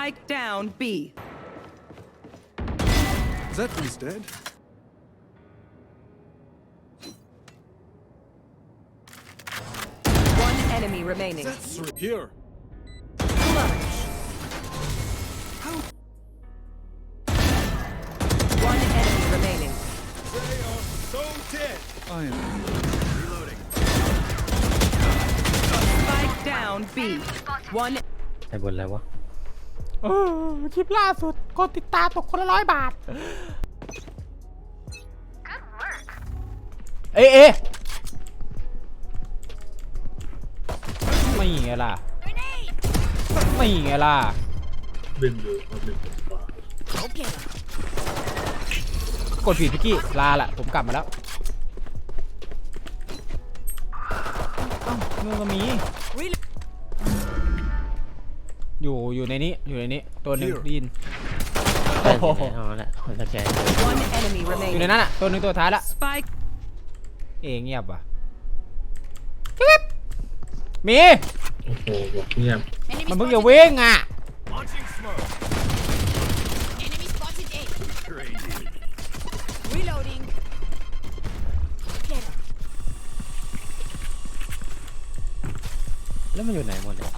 Spike down B. That one's dead. One enemy remaining. That's three. Here. One enemy remaining. They are so dead. I am. Spike down B. One ไปบนแล้ววะ เออคลิปล่าสุดกดติดตามตกคนละร้อยบาท เอ๊ะเอ๊ะไม่ไงล่ะไม่ไงล่ะบินอยู่เอาบินขวากดผิดพี่กี้ลาละผมกลับมาแล้วเอ้านู่นก็มี อยู่อยู่ในนี้อยู่ในนี้ตัวหนึ่งไดยินได้โอ้โหเอาละคนสแกน one enemy อยู่ใน remaining. นั้นอะตัวหนึ่งตัวท้ายละ Spike เองเงียบว่ะปิ๊บมีโอ้โหบอกเงียบ มันเพิ่งจะวิ่งอะ Launching smoke. Enemy spotted A. Crazy. Reloading. Get him. แล้วมันอยู่ไหนหมดเนี่ย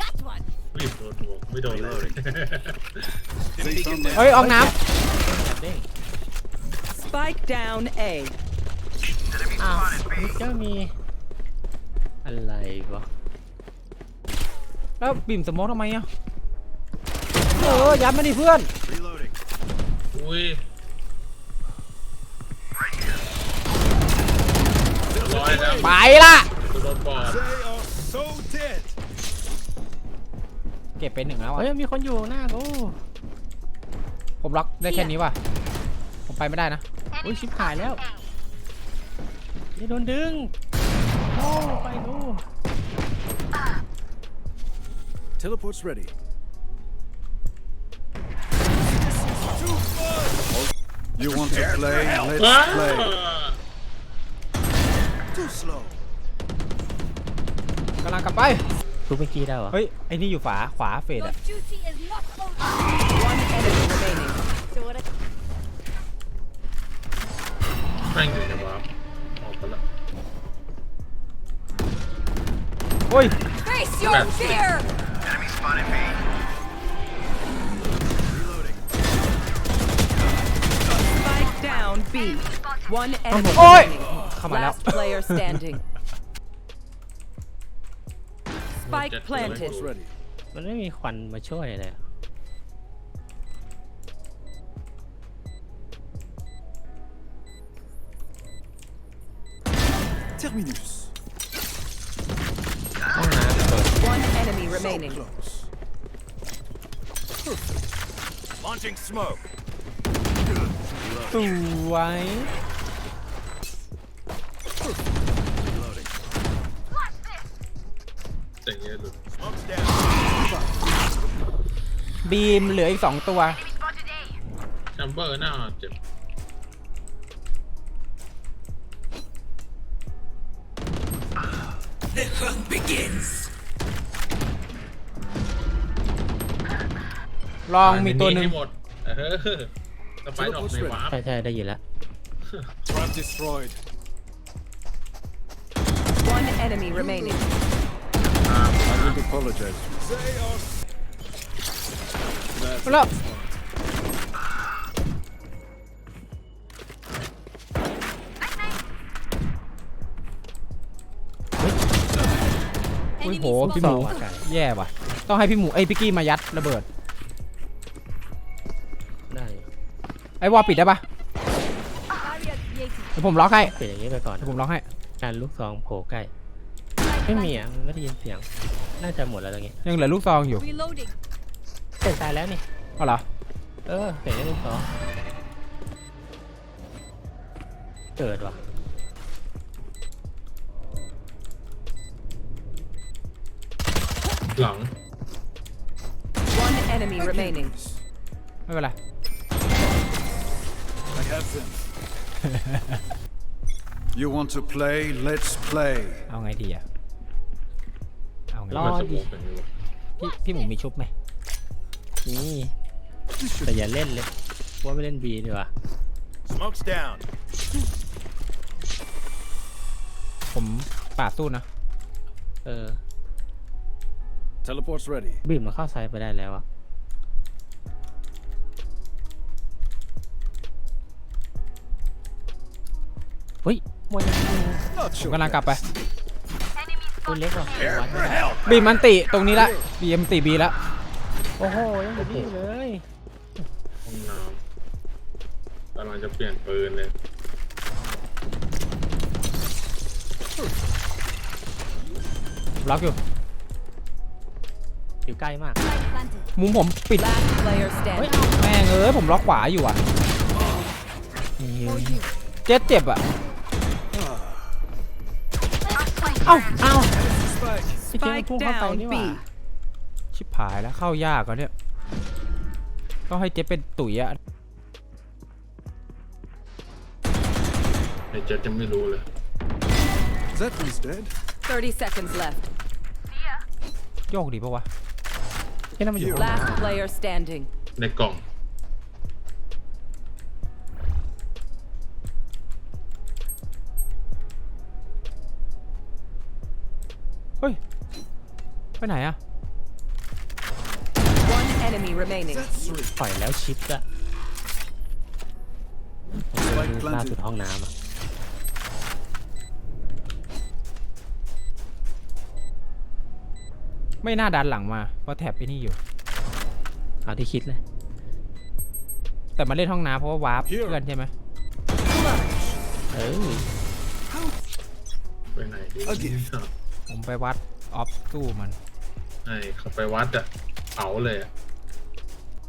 Got one. รีบโดนหัวไม่โดนเลย They found my เฮ้ยออกน้เด้ง Spike down A. อ้าวนี่ก็มี อะไรวะำแล้วบิ่มสโมองทำไมอะ เออยัดมาดิเพื่อน Reloading. อุ้ยร้อยแล้วไปละโดนบอด เก็บไปหนึ่งแล้วอะเฮ้ยมีคนอยู่หน้ากูผมล็อกได้แค่นี้ว่ะ ผมไปไม่ได้นะ อุ้ยชิบหายแล้วนี่โดนดึง โอ้ไปดู Teleport's ready. You want to play? Let's อ้า play. Too slow. กำลังกลับไป ทุบเมื่อกี้ได้เหรอเฮ้ย ไอ้นี่อยู่ฝาขวาเฟด Your อะ duty is not over. One enemy remaining. So what? I- แม่งอยู่ในวาร์ปออกไปแล้วโอ้ย Face your Bad. fear. Spike down B. One enemy Oi! remaining. เข้ามาแล้ว Last player standing. Spike planted. Teleport's ready. มันไม่มีควันมาช่วยเลยอะ Terminus. ห้องน้ำเปิด One enemy So remaining. close. Launching smoke. สวย บีมเหลืออีกสองตัว แชมเบอร์หน้าเจ็บลองมีตัวหนึ่งให้หมด เออสไปด์ออกในวาร์ปใช่ใช่ได้ยินแล้ว Trap destroyed. One enemy remaining. I will apologize. They are. That's แล้วโอ้ย Enemy โห spotted. พี่หมูแย่ว่ะ ต้องให้พี่หมูไอ้ยพี่กี้มายัดระเบิด ได้ไอ้วอลปิดได้ปะ Barrier created. เดี๋ยวผมล็อกให้ เปลี่ยนอย่างนี้ไปก่อนเดี๋ยวผมล็อกให้ การลูกซองโผล่ใกล้ ไม่มีอะมันไม่ได้ยินเสียง น่าจะหมดแล้วตรงนี้ยังเหลือลูกซองอยู่ Reloading. เสร็จตายแล้วนี่ เอาเหรอเออเห็นได้ลูกซองเกิดว่ะหลัง One enemy remaining. ไม่เป็นไร I have them. You want to play? Let's play. เอาไงดีอะเอาไง รอมันสดิมองเป็นอยู่พี่พี่หมูมีชุบไหมนี่แต่อย่าเล่นเลยว่าไม่เล่นบีดีกว่า Smoke's down. ผมป่าดสู้นะ เออ Teleport's ready. บีมมันเข้าไซด์ไปได้แล้วอะเฮ้ยมวยยังอยู่ Not ผม sure. กำลังกลับไป ตัวเล็กว่ะวัดไม่ได้บีมมันติตรงนี้ละบีมติบีละโอ้โหยังอยู่นี่อยู่เลยห้องน้ำกำลังจะเปลี่ยนปืนเลยล็อกอยู่อยู่ใกล้มาก Spike planted. มุมผมปิด Last player standing. แม่งเอ้ยผมล็อกขวาอยู่อะเจ็ดเจ็บอะ เอ้าเอ้า พี่เจ๊พุ่งเข้าไปนี่หว่าชิบหายแล้วเข้ายากอะเนี่ยต้องให้เจ๊เป็นตุ๋ยอะไอ้เจ็ดยังไม่รู้เลย That one's dead. 30 seconds left. โยกดีปะวะที่นั่นมันอยู่ Last player standing. ในกล่อง เฮ้ย ไปไหนอะ One enemy remaining. That's three. ปล่อยแล้วชิปอะ Spike ล่าสุด planted. ห้องน้ำอะไม่น่าดันหลังมาเพราะแท็บไปนี่อยู่ เอาที่คิดเลย แต่มาเล่นห้องน้ำเพราะว่าวาร์ปเพื่อนใช่ไหมเออไปไหนดี A gift. ผมไปวัดออฟสู้มัน ไอ้เขาไปวัดอะเผาเลยอะ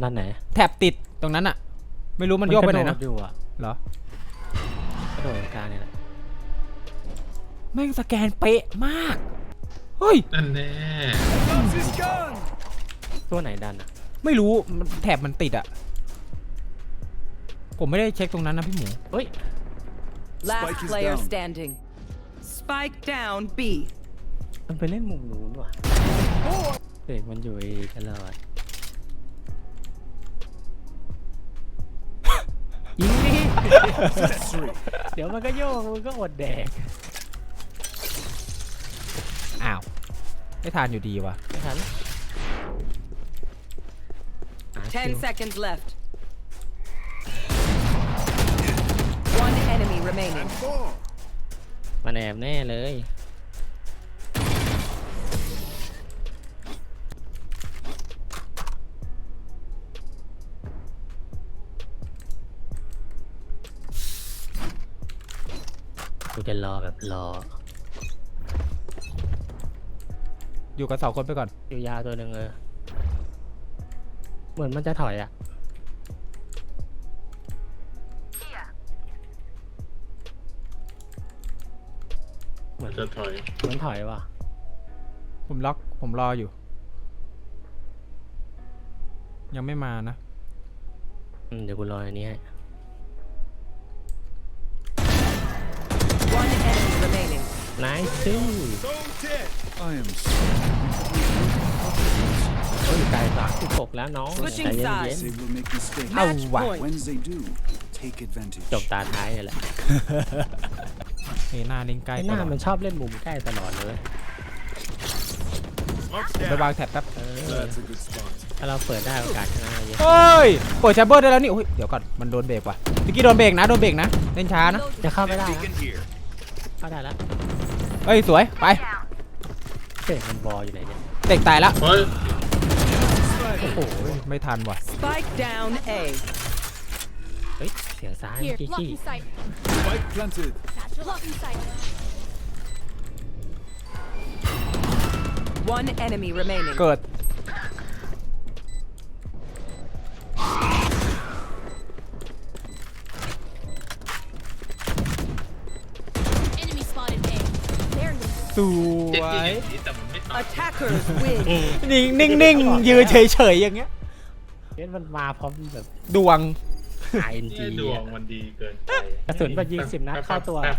ด้านไหนแท็บติดตรงนั้นอะไม่รู้มันโยกไปไหนกรนะโดดอยู่อะเหรอ กระโดดกลางเนี่ยแหละแม่งสแกนเป๊ะมาก เฮ้ย นั่นแน่ Loves his gun. ตัวไหนดันอะไม่รู้มันแท็บมันติดอะผมไม่ได้เช็คตรงนั้นนะพี่หมู เฮ้ย Last Spike is player down. standing. Spike down B. มันไปเล่นมุมนู้นว่ะ เด็กมันอยู่ไอ้ตลอดยิงดิ That's three. เดี๋ยวมันก็โยกมันก็อดแดกอ้าว ไม่ทานอยู่ดีว่ะไม่ทันหาคิว10 seconds left. One enemy remaining. Four. มันแอบแน่เลย จะรอแบบรอ อยู่กับสองคนไปก่อน อยู่ยาวตัวหนึ่งเออเหมือนมันจะถอยอะ เหมืมัอนนจะถอยเหมือนถอยว่ะ ผมล็อก ผมรออยู่ ยังไม่มานะ อืมเดี๋ยวกูรออันนี้ให้ remaining. นายซื้อ So dead. I am เฮ้ยไกลสามสิบหกแล้วน้อง Switching ใจเย็น sides. They will make mistakes. เอาว่ะ point. When they do, take advantage. ๆจบตาท้ายเลยแหละเฮน่าเล่นใกล้ไอ้หตน้าลอดมันชอบเล่นมุมใกล้ตลอดเลย Smoke's ไปวางแท็บแป๊บเออ That's a good spot. ถ้าเราเปิดได้โอกาสชนะเยอะเฮ้ยเปิดแชมเบอร์ได้แล้วนี่โอ้ยเดี๋ยวก่อนมันโดนเบรกว่ะเมื่อกี้โดนเบรกนะโดนเบรกนะเล่นช้านะ จะเข้าไม่ได้นะ Beacon here. เข้าได้แล้ว เฮ้ย สวย ไป เตะมันบอลอยู่ไหนเนี่ยเตะตายแล้วเฮ้ยโอ้โหไม่ทันว่ะ Spike down A. เฮ้ยเสียงซ้าย Here, จี้ blocking sight. Spike planted. Satchel blocking sight. One enemy remaining. เกิด สวเจ็ดยิงยอย่างนี้แต่มันไม่ตาย Attackers win. นิ่งนิ่งนิ่งยืนเฉยเฉยๆอย่างเงี้ย เฮ้ยมันมาพร้อมแบบดวง ING นี่ดวงมันดีเกินไปกระสุนแบบยิงสิบนัดเข้าตัว แป๊บ